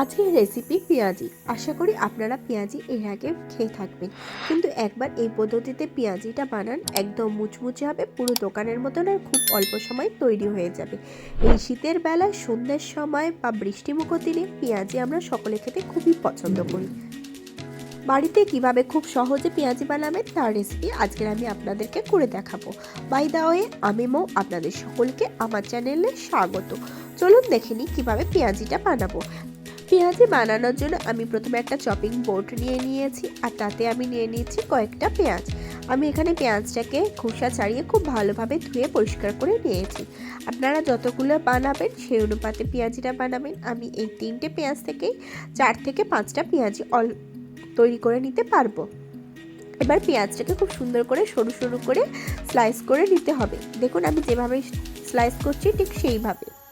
আজকের রেসিপি পেঁয়াজি। আশা করি আপনারা পেঁয়াজি এর আগে খেয়ে থাকবেন। কিন্তু একবার এই পদ্ধতিতে পেঁয়াজিটা বানান, একদম মুচমুচে হবে, পুরো দোকানের মতন আর খুব অল্প সময় তৈরি হয়ে যাবে। এই শীতের বেলায় সন্ধ্যের সময় বা বৃষ্টিমুখ দিনে পেঁয়াজি আমরা সকলে খেতে খুবই পছন্দ করি। বাড়িতে কীভাবে খুব সহজে পেঁয়াজি বানাবেন, তার রেসিপি আজকের আমি আপনাদেরকে করে দেখাবো। বাই দা ওয়ে আমি মৌ, আপনাদের সকলকে আমার চ্যানেলে স্বাগত। চলুন দেখে নিই কীভাবে পেঁয়াজিটা বানাবো। পেঁয়াজি বানানোর জন্য? আমি প্রথমে একটা চপিং বোর্ড নিয়ে নিয়েছি, আর তাতে আমি নিয়ে নিয়েছি কয়েকটা পেঁয়াজ। আমি এখানে পেঁয়াজটাকে খোসা ছাড়িয়ে খুব ভালোভাবে ধুয়ে পরিষ্কার করে নিয়েছি। আপনারা যতগুলো বানাবেন, সেই অনুপাতে পেঁয়াজিটা বানাবেন। আমি এই তিনটে পেঁয়াজ থেকেই চার থেকে পাঁচটা পেঁয়াজি অল তৈরি করে নিতে পারব। এবার পেঁয়াজটাকে খুব সুন্দর করে সরু সরু করে স্লাইস করে নিতে হবে। দেখুন, আমি যেভাবে স্লাইস করছি, ঠিক সেইভাবে।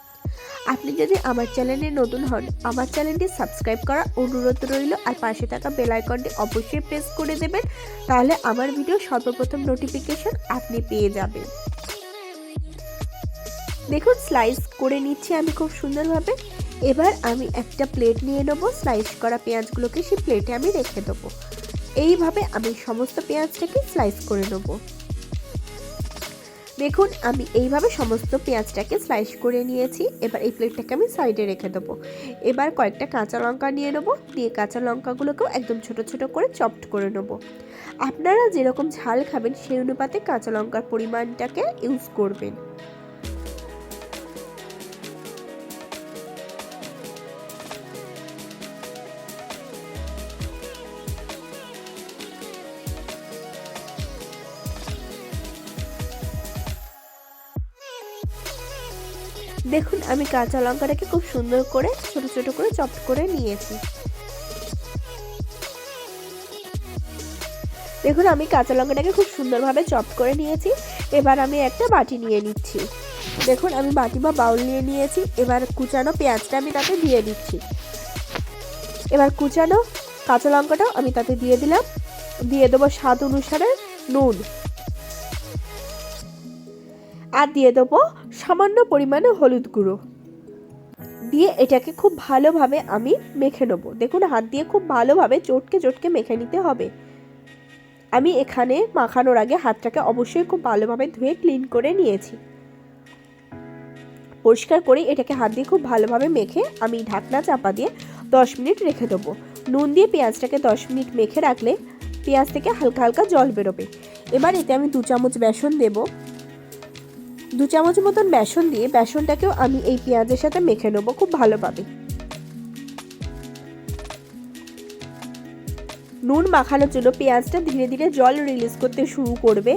আপনি যদি আমার চ্যানেলে নতুন হন, আমার চ্যানেলটি সাবস্ক্রাইব করা অনুরোধ রইল আর পাশে থাকা বেল আইকনটি অবশ্যই প্রেস করে দেবেন, তাহলে আমার ভিডিও সর্বপ্রথম নোটিফিকেশন আপনি পেয়ে যাবেন। দেখুন স্লাইস করে নিচ্ছি আমি খুব সুন্দরভাবে। এবার আমি একটা প্লেট নিয়ে নেব স্লাইস করা পেঁয়াজগুলোকে সেই প্লেটে আমি রেখে দেবো। এইভাবে আমি সমস্ত পেঁয়াজটাকে স্লাইস করে নেব। দেখুন, আমি এইভাবে সমস্ত পেঁয়াজটাকে স্লাইস করে নিয়েছি। এবার এই প্লেটটাকে আমি সাইডে রেখে দেবো। এবার কয়েকটা কাঁচা লঙ্কা নিয়ে নেব। দিয়ে কাঁচা লঙ্কাগুলোকেও একদম ছোট ছোট করে চপড করে নেব। আপনারা যেরকম ঝাল খাবেন, সেই অনুপাতে কাঁচা লঙ্কার পরিমাণটাকে ইউজ করবেন। দেখুন, আমি কাঁচা লঙ্কাটাকে খুব সুন্দর করে, ছোট ছোট করে চপ করে নিয়েছি। দেখুন, আমি কাঁচা লঙ্কাটাকে খুব সুন্দরভাবে চপ করে নিয়েছি। এবার আমি একটা বাটি নিয়ে নিচ্ছি। দেখুন, আমি বাটি বা বাউল নিয়ে নিয়েছি। এবার কুচানো পেঁয়াজটা আমি তাতে দিয়ে দিচ্ছি। এবার কুচানো কাঁচা লঙ্কাটাও আমি তাতে দিয়ে দিলাম। দিয়ে দেবো স্বাদ অনুসারে নুন। আর দিয়ে দেবো সামান্য পরিমাণে হলুদ গুঁড়ো। দিয়ে এটাকে খুব ভালোভাবে আমি মেখে নেব। দেখুন, হাত দিয়ে খুব ভালোভাবে চটকে চটকে মেখে নিতে হবে। আমি এখানে মাখানোর আগে হাতটাকে অবশ্যই খুব ভালোভাবে ধুয়ে ক্লিন করে নিয়েছি। পরিষ্কার করে এটাকে হাত দিয়ে খুব ভালোভাবে মেখে আমি ঢাকনা চাপা দিয়ে দশ মিনিট রেখে দেবো। নুন দিয়ে পেঁয়াজটাকে দশ মিনিট মেখে রাখলে পেঁয়াজ থেকে হালকা হালকা জল বেরোবে। এবার এতে আমি দু চামচ বেসন দেবো। দু চামচ মতন বেসন দিয়ে বেসনটাকেও আমি এই পেঁয়াজের সাথে মেখে নেব, খুব ভালোভাবে। নুন মাখানোর জন্য পেঁয়াজটা ধীরে ধীরে জল রিলিজ করতে শুরু করবে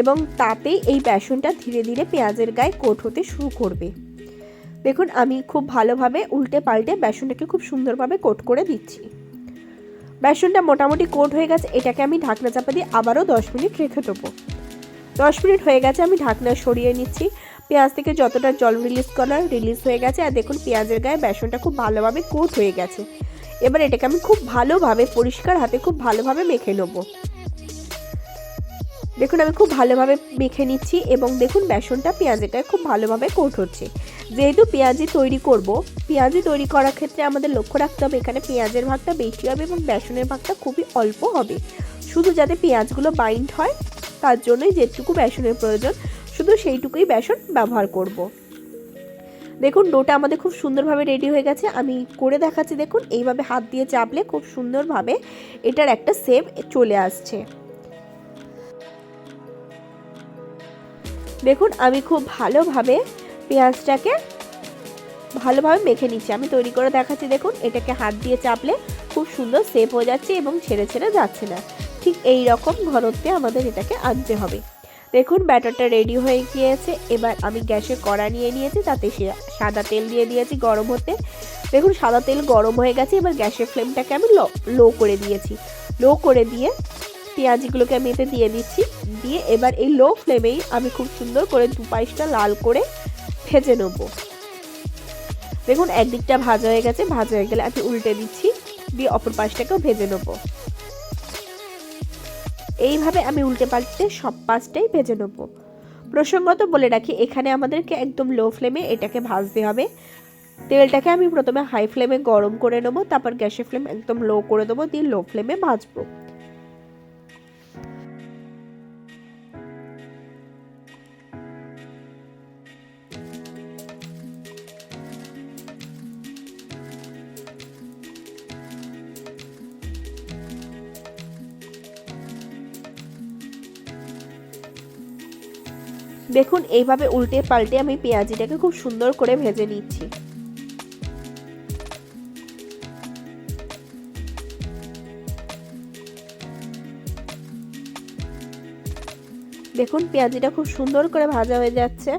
এবং তাতেই এই বেসনটা ধীরে ধীরে পেঁয়াজের গায়ে কোট হতে শুরু করবে। দেখুন, আমি খুব ভালোভাবে উল্টে পাল্টে বেসনটাকে খুব সুন্দরভাবে কোট করে দিচ্ছি। বেসনটা মোটামুটি কোট হয়ে গেছে, এটাকে আমি ঢাকনা চাপা দিয়ে আবারও দশ মিনিট রেখে দেবো। দশ মিনিট হয়ে গেছে, আমি ঢাকনা সরিয়ে নিচ্ছি। পেঁয়াজ থেকে যতটা জল রিলিজ করার রিলিজ হয়ে গেছে। আর দেখুন, পেঁয়াজের গায়ে বেসনটা খুব ভালোভাবে কোট হয়ে গেছে। এবার এটাকে আমি খুব ভালোভাবে, পরিষ্কার হাতে খুব ভালোভাবে মেখে নেব। দেখুন, আমি খুব ভালোভাবে মেখে নিচ্ছি এবং দেখুন, বেসনটা পেঁয়াজের গায়ে খুব ভালোভাবে কোট হচ্ছে। যেহেতু পেঁয়াজি তৈরি করব পেঁয়াজি তৈরি করার ক্ষেত্রে আমাদের লক্ষ্য রাখতে হবে, এখানে পেঁয়াজের ভাগটা বেশি হবে এবং বেসনের ভাগটা খুবই অল্প হবে। শুধু যাতে পেঁয়াজগুলো বাইন্ড হয় তার জন্যই যেটুকু বেসনের প্রয়োজন, শুধু সেইটুকুই বেসন ব্যবহার করব। দেখুন, ডোটা আমাদের খুব সুন্দরভাবে রেডি হয়ে গেছে। আমি করে দেখাচ্ছি, দেখুন, এইভাবে হাত দিয়ে চাপলে খুব সুন্দরভাবে এটার একটা সেপ চলে আসছে। দেখুন, আমি খুব ভালোভাবে পেঁয়াজটাকে ভালোভাবে মেখে নিচ্ছি। আমি তৈরি করে দেখাচ্ছি, দেখুন, এটাকে হাত দিয়ে চাপলে খুব সুন্দর সেপ হয়ে যাচ্ছে এবং ছেড়ে ছেড়ে যাচ্ছে না। ঠিক এই রকম ঘনত্বে আমাদের এটাকে আনতে হবে। দেখুন, ব্যাটারটা রেডি হয়ে গিয়েছে। এবার আমি গ্যাসে কড়া নিয়ে নিয়েছি, তাতে সাদা তেল দিয়ে দিয়েছি গরম হতে। দেখুন, সাদা তেল গরম হয়ে গেছে। এবার গ্যাসের ফ্লেমটাকে আমি লো করে দিয়েছি। লো করে দিয়ে পেঁয়াজিগুলোকে আমি এতে দিয়ে দিচ্ছি। দিয়ে এবার এই লো ফ্লেমেই আমি খুব সুন্দর করে দু পাইসটা লাল করে ভেজে নেব। দেখুন, একদিকটা ভাজা হয়ে গেছে। ভাজা হয়ে গেলে আমি উল্টে দিচ্ছি। দিয়ে অপর পাশটাকেও ভেজে নেব। এইভাবে আমি উল্টে পাল্টে সব পাঁচটাই ভেজে নেব। প্রসঙ্গত বলে রাখি, এখানে আমাদেরকে একদম লো ফ্লেমে এটাকে ভাজতে হবে। তেলটাকে আমি প্রথমে হাই ফ্লেমে গরম করে নেব, তারপর গ্যাসের ফ্লেম একদম লো করে দেবো, দিয়ে লো ফ্লেমে ভাজবো। দেখুন, এইভাবে উল্টে পাল্টে আমি পেঁয়াজিটাকে খুব সুন্দর করে ভেজে নিচ্ছি। দেখুন, পেঁয়াজিটা খুব সুন্দর করে ভাজা হয়ে যাচ্ছে।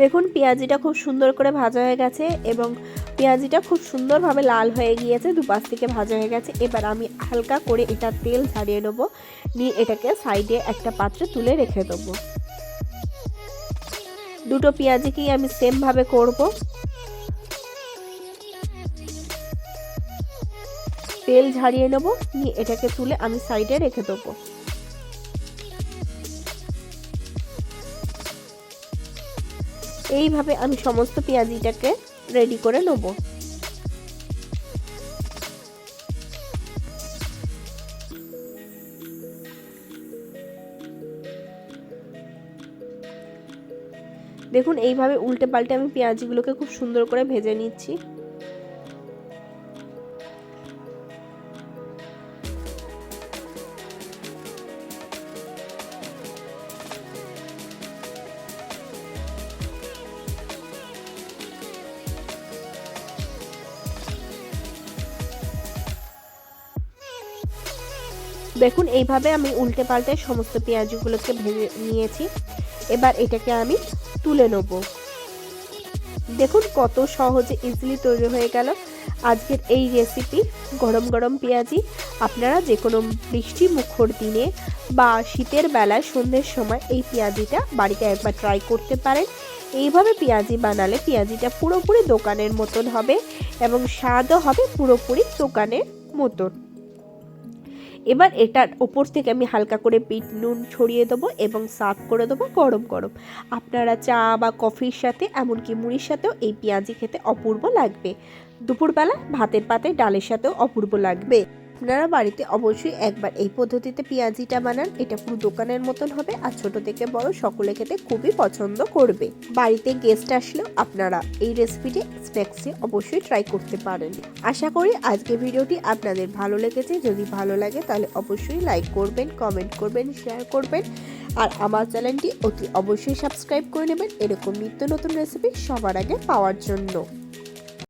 দেখুন, পেঁয়াজিটা খুব সুন্দর করে ভাজা হয়ে গেছে এবং পেঁয়াজিটা খুব সুন্দরভাবে লাল হয়ে গিয়েছে, দুপাশ থেকে ভাজা হয়ে গেছে। এবার আমি হালকা করে এটা তেল ছাড়িয়ে নেব। নিয়ে এটাকে সাইডে একটা পাত্রে তুলে রেখে দেবো। দুটো পেঁয়াজিকেই আমি সেমভাবে করব। তেল ঝাড়িয়ে নেব, নিয়ে এটাকে তুলে আমি সাইডে রেখে দেবো। এইভাবে আমি সমস্ত পেঁয়াজিটাকে রেডি করে নেব। দেখুন এইভাবে উল্টে পাল্টে আমি পেঁয়াজগুলোকে খুব সুন্দর করে ভেজে নিচ্ছি। দেখুন, এইভাবে আমি উল্টে পাল্টে সমস্ত পেঁয়াজগুলোকে ভেজে নিয়েছি। এবার এটাকে আমি তুলে নেব। দেখুন কত সহজে ইজিলি তৈরি হয়ে গেল। আজকের এই রেসিপি গরম গরম পেঁয়াজি, আপনারা যে কোনো বৃষ্টি মুখর দিনে বা শীতের বেলায় সন্ধ্যের সময় এই পেঁয়াজিটা বাড়িতে একবার ট্রাই করতে পারেন। এইভাবে পেঁয়াজি বানালে পেঁয়াজিটা পুরোপুরি দোকানের মতন হবে এবং স্বাদও হবে পুরোপুরি দোকানের মতন। এবার এটার ওপর থেকে আমি হালকা করে বিট, নুন ছড়িয়ে দেবো এবং সার্ভ করে দেবো গরম গরম। আপনারা চা বা কফির সাথে, এমনকি মুড়ির সাথেও এই পেঁয়াজি খেতে অপূর্ব লাগবে। দুপুরবেলা ভাতের পাতে ডালের সাথেও অপূর্ব লাগবে। আপনারা বাড়িতে অবশ্যই একবার এই পদ্ধতিতে পেঁয়াজিটা বানান। এটা পুরো দোকানের মতন হবে আর ছোট থেকে বড় সকলে খেতে খুবই পছন্দ করবে। বাড়িতে গেস্ট আসলেও আপনারা এই রেসিপিটি স্ন্যাক্সে অবশ্যই ট্রাই করতে পারেন। আশা করি আজকে ভিডিওটি আপনাদের ভালো লেগেছে। যদি ভালো লাগে তাহলে অবশ্যই লাইক করবেন কমেন্ট করবেন শেয়ার করবেন। আর আমার চ্যানেলটি অতি অবশ্যই সাবস্ক্রাইব করে নেবেন। এরকম নিত্য নতুন রেসিপি সবার আগে পাওয়ার জন্য।